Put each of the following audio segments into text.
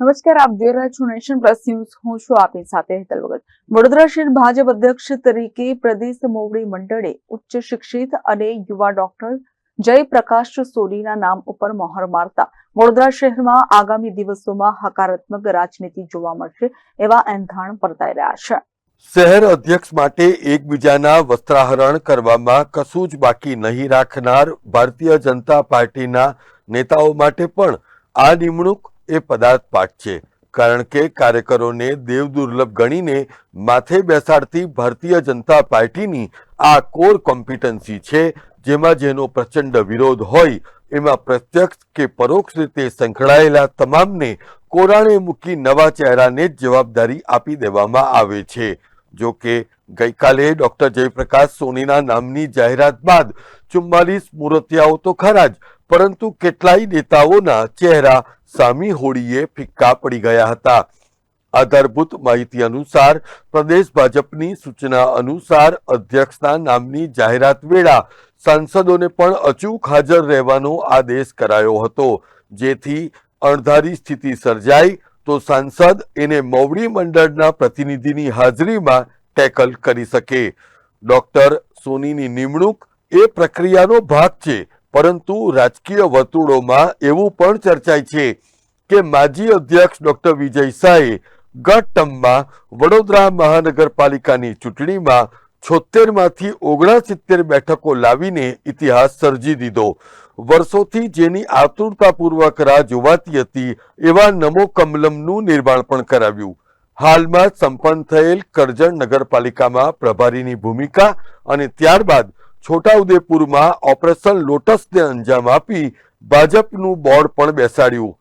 નમસ્કાર, આપ જોઈ રહ્યા છો નેશન પ્લસ ન્યૂઝ. હું છું આપની સાથે હેતલ વગર વડોદરા શહેર ભાજપ અધ્યક્ષ તરીકે પ્રદેશ મોવડી મંડળે ઉચ્ચ શિક્ષિત અને યુવા ડોક્ટર જયપ્રકાશ સોનીના નામ ઉપર મહોર મારતા વડોદરા શહેરમાં આગામી દિવસોમાં હકારાત્મક રાજનીતિ જોવા મળશે એવા એંધાણ વર્તાઈ રહ્યા છે. શહેર અધ્યક્ષ માટે એકબીજાના વસ્ત્રાહરણ કરવામાં કશું જ બાકી નહીં રાખનાર ભારતીય જનતા પાર્ટીના નેતાઓ માટે પણ આ નિમણૂક એ પદાર્થ પાઠ છે. કારણ કે કાર્યકરોને દેવ દુર્લભ ગણીને માથે બેસાડતી ભારતીય જનતા પાર્ટીની આ કોર કોમ્પિટન્સી છે, જેમાં જેનો પ્રચંડ વિરોધ હોય, એમાં પ્રત્યક્ષ કે પરોક્ષ રીતે સંકળાયેલા તમામને કોરાણે મૂકી નવા ચહેરાને જ જવાબદારી આપી દેવામાં આવે છે. જો કે ગઈકાલે ડોક્ટર જયપ્રકાશ સોનીના નામની જાહેરાત બાદ ચુમ્માલીસ મૂર્તિયાઓ તો ખરા જ, પરંતુ કેટલાય નેતાઓના ચહેરા સામી હોળીએ ફિક્કા પડી ગયા હતા. આધારભૂત માહિતી અનુસાર, પ્રદેશ ભાજપની સૂચના અનુસાર અધ્યક્ષના નામની જાહેરાત વેળા સાંસદોને પણ અચૂક હાજર રહેવાનો આદેશ કરાયો હતો. જેથી અણધારી સ્થિતિ સર્જાય તો સાંસદ એને મોવડી મંડળના પ્રતિનિધિની હાજરીમાં ટેકલ કરી શકે. ડોક્ટર સોનીની નિમણૂક એ પ્રક્રિયાનો ભાગ છે, પરંતુ રાજકીય વર્તુળોમાં એવું પણ ચર્ચાય છે કે માજી અધ્યક્ષ ડોક્ટર વિજય શાહે ગત ટર્મમાં વડોદરા મહાનગરપાલિકાની ચૂંટણીમાં છોતેરમાંથી ઓગણસિત્તેર બેઠકો લાવીને ઇતિહાસ સર્જી દીધો. વર્ષોથી જેની આતુરતાપૂર્વક રાહ જોવાતી હતી, એવા નમો કમલમનું નિર્માણ પણ કરાવ્યું. હાલમાં સંપન્ન થયેલ કરજણ નગરપાલિકામાં પ્રભારીની ભૂમિકા અને ત્યારબાદ છોટાઉદેપુરમાં ઓપરેશન લોટસને અંજામ આપી ભાજપનું બોર્ડ પણ બેસાડ્યું.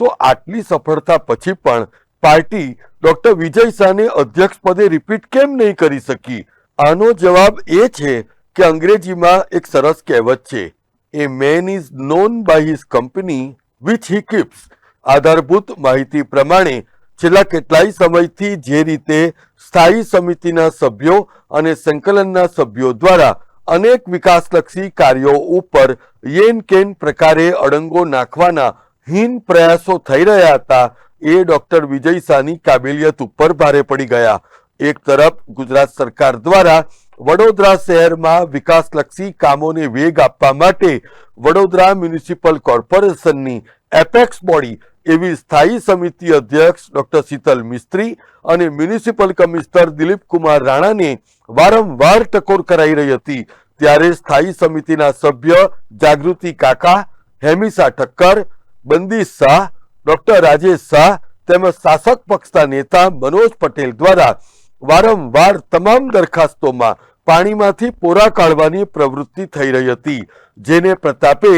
તો આટલી સફળતા પછી પણ પાર્ટી ડોક્ટર વિજય શાહને અધ્યક્ષ પદે રિપીટ કેમ નહીં કરી શકી? આનો જવાબ એ છે કે અંગ્રેજીમાં એક સરસ કહેવત છે a man is known by his company which he keeps આધારભૂત માહિતી પ્રમાણે છેલ્લા કેટલાય સમયથી જે રીતે સ્થાયી સમિતિના સભ્યો અને સંકલનના સભ્યો દ્વારા અનેક વિકાસલક્ષી કાર્યો ઉપર યેન કેન પ્રકારે અડંગો નાખવાના હીન પ્રયાસો થઈ રહ્યા હતા, એ ડોક્ટર વિજય શાહની કાબેલિયત ઉપર ભારે પડી ગયા. એક તરફ ગુજરાત સરકાર દ્વારા વડોદરા શહેરમાં વિકાસલક્ષી કામોને વેગ આપવા માટે વડોદરા મ્યુનિસિપલ કોર્પોરેશનની એપેક્સ બોડી એવી સ્થાયી સમિતિ અધ્યક્ષ ડોક્ટર શીતલ મિસ્ત્રી અને મ્યુનિસિપલ કમિશનર દિલીપ કુમાર રાણાને વારંવાર ટકોર કરાઈ રહી હતી. ત્યારે સ્થાયી સમિતિના સભ્ય જાગૃતિ કાકા હેમિસા ઠક્કર બંદી શાહ, ડોક્ટર રાજેશ શાહ તેમજ શાસક પક્ષના નેતા મનોજ પટેલ દ્વારા વારંવાર તમામ દરખાસ્તોમાં પાણીમાંથી પોરા કાઢવાની પ્રવૃત્તિ થઈ રહી હતી, જેને પ્રતાપે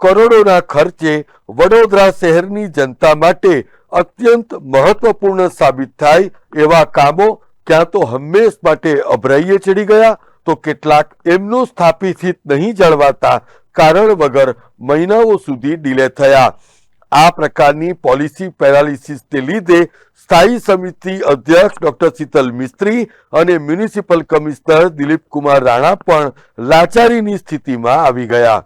કરોડોના ખર્ચે વડોદરા શહેરની જનતા માટે અત્યંત મહત્વપૂર્ણ સાબિત થાય એવા કામો ક્યાં તો હંમેશ માટે અભરાઈએ ચડી ગયા તો કેટલાક એમનું સ્થાપિત નહીં જળવાતા કારણ વગર મહિનાઓ સુધી ડીલે થયા. આ પ્રકારની પોલિસી પેરાલિસિસને લીધે સ્થાયી સમિતિ અધ્યક્ષ ડોક્ટર શીતલ મિસ્ત્રી અને મ્યુનિસિપલ કમિશનર દિલીપ કુમાર રાણા પણ લાચારીની સ્થિતિમાં આવી ગયા.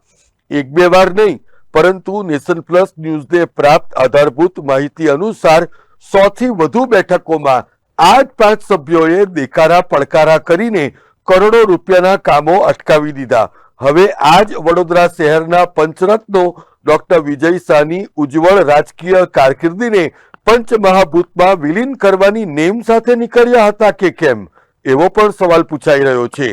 એક બે વાર નહીં, પરંતુ નેશન પ્લસ ન્યૂઝને પ્રાપ્ત આધારભૂત માહિતી અનુસાર સોથી વધુ બેઠકોમાં આઠ પાંચ સભ્યોએ દેકારા પડકારા કરીને કરોડો રૂપિયાના કામો અટકાવી દીધા. હવે આજ વડોદરા શહેરના પંચરત્નો ડોક્ટર વિજય શાહની ઉજ્જવળ રાજકીય કારકિર્દીને પંચમહાભૂતમાં વિલીન કરવાની નેમ સાથે નીકળ્યા હતા કે કેમ? એવો પણ સવાલ પૂછાઈ રહ્યો છે.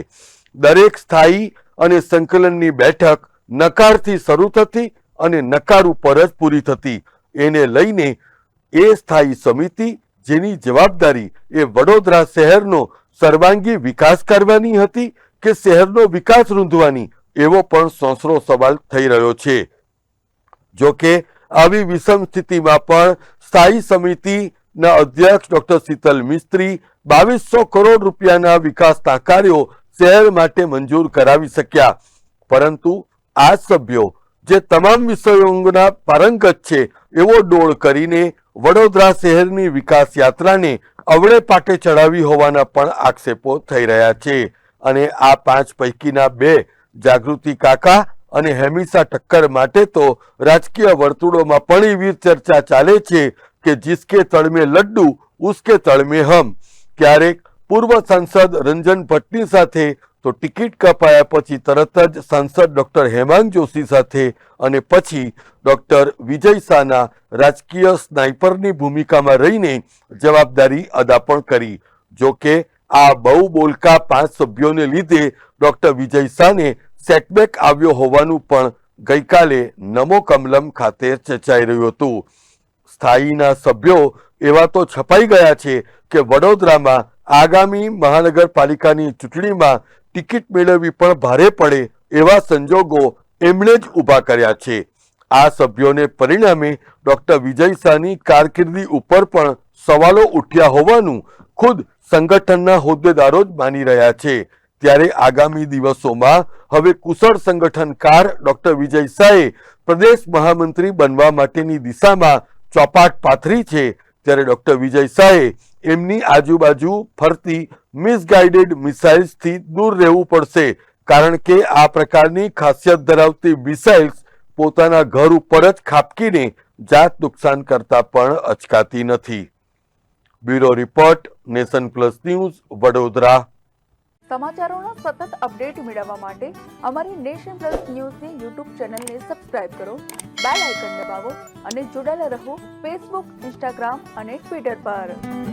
દરેક સ્થાયી અને સંકલનની બેઠક નકારથી શરૂ થતી અને નકાર ઉપર જ પૂરી થતી. એને લઈને એ સ્થાયી સમિતિ, જેની જવાબદારી એ વડોદરા શહેરનો સર્વાંગી વિકાસ કરવાની હતી કે શહેરનો વિકાસ રૂંધવાની, એવો પણ સોસરો સવાલ થઈ રહ્યો છે. જો કે આવી વિષમ સ્થિતિમાં પણ સ્થાયી સમિતિના અધ્યક્ષ ડોક્ટર શીતલ મિસ્ત્રી બાવીસો કરોડ રૂપિયાના વિકાસના કાર્યો શહેર માટે મંજૂર કરાવી શક્યા. પરંતુ આ સભ્યો જે તમામ વિષયોના પારંગત છે, એવો ડોળ કરીને વડોદરા શહેરની વિકાસ યાત્રાને અવળે પાટે ચડાવી હોવાના પણ આક્ષેપો થઈ રહ્યા છે. અને આ પાંચ પૈકીના બે જાગૃતિ કાકા અને હેમિસા ટક્કર માટે તો રાજકીય વર્તુળોમાં પણ એવી ચર્ચા ચાલે છે કે જિસકે તળમે લડ્ડુ, ઉસકે તળમે હમ. ક્યારેક પૂર્વ સાંસદ રંજન ભટ્ટની સાથે તો ટિકિટ કપાયા પછી તરત જ સાંસદ ડોક્ટર હેમાંગ જોશી સાથે અને પછી ડોક્ટર વિજય શાહના રાજકીય સ્નાઇપરની ભૂમિકામાં રહીને જવાબદારી અદા પણ કરી. જો કે આ બહુ બોલકા પાંચ સભ્યોને લીધે ડોક્ટર વિજય શાહને સેટબેક આવ્યો હોવાનું પણ ગઈકાલે નમો કમલમ ખાતે ચર્ચાઈ રહ્યું હતું. સ્થાયીના સભ્યો એવા તો છપાઈ ગયા છે કે વડોદરામાં આગામી મહાનગરપાલિકાની ચૂંટણીમાં ટિકિટ મેળવવી પણ ભારે પડે એવા સંજોગો એમણે જ ઊભા કર્યા છે. આ સભ્યોને પરિણામે ડોક્ટર વિજય શાહની કારકિર્દી ઉપર પણ સવાલો ઉઠ્યા હોવાનું ખુદ સંગઠનના હોદ્દેદારો જ માની રહ્યા છે. ત્યારે આગામી દિવસોમાં હવે કુશળ સંગઠનકાર ડોક્ટર વિજય શાહે પ્રદેશ મહામંત્રી બનવા માટેની દિશામાં ચોપાટ પાથરી છે. ત્યારે ડોક્ટર વિજય શાહે એમની આજુબાજુ ફરતી મિસગાઇડેડ મિસાઇલ્સથી દૂર રહેવું પડશે, કારણ કે આ પ્રકારની ખાસિયત ધરાવતી મિસાઇલ્સ પોતાના ઘર ઉપર જ ખાપકીને જાત નુકસાન કરતા પણ અચકાતી નથી. Bureau report, Nation Plus News, Vadodara. સમાચારોના સતત અપડેટ મેળવવા માટે અમારી નેશન પ્લસ ન્યૂઝની યુટ્યુબ ચેનલને સબસ્ક્રાઇબ કરો, બેલ આઇકન દબાવો અને જોડાયેલા રહો ફેસબુક ઇન્સ્ટાગ્રામ અને ટ્વિટર પર.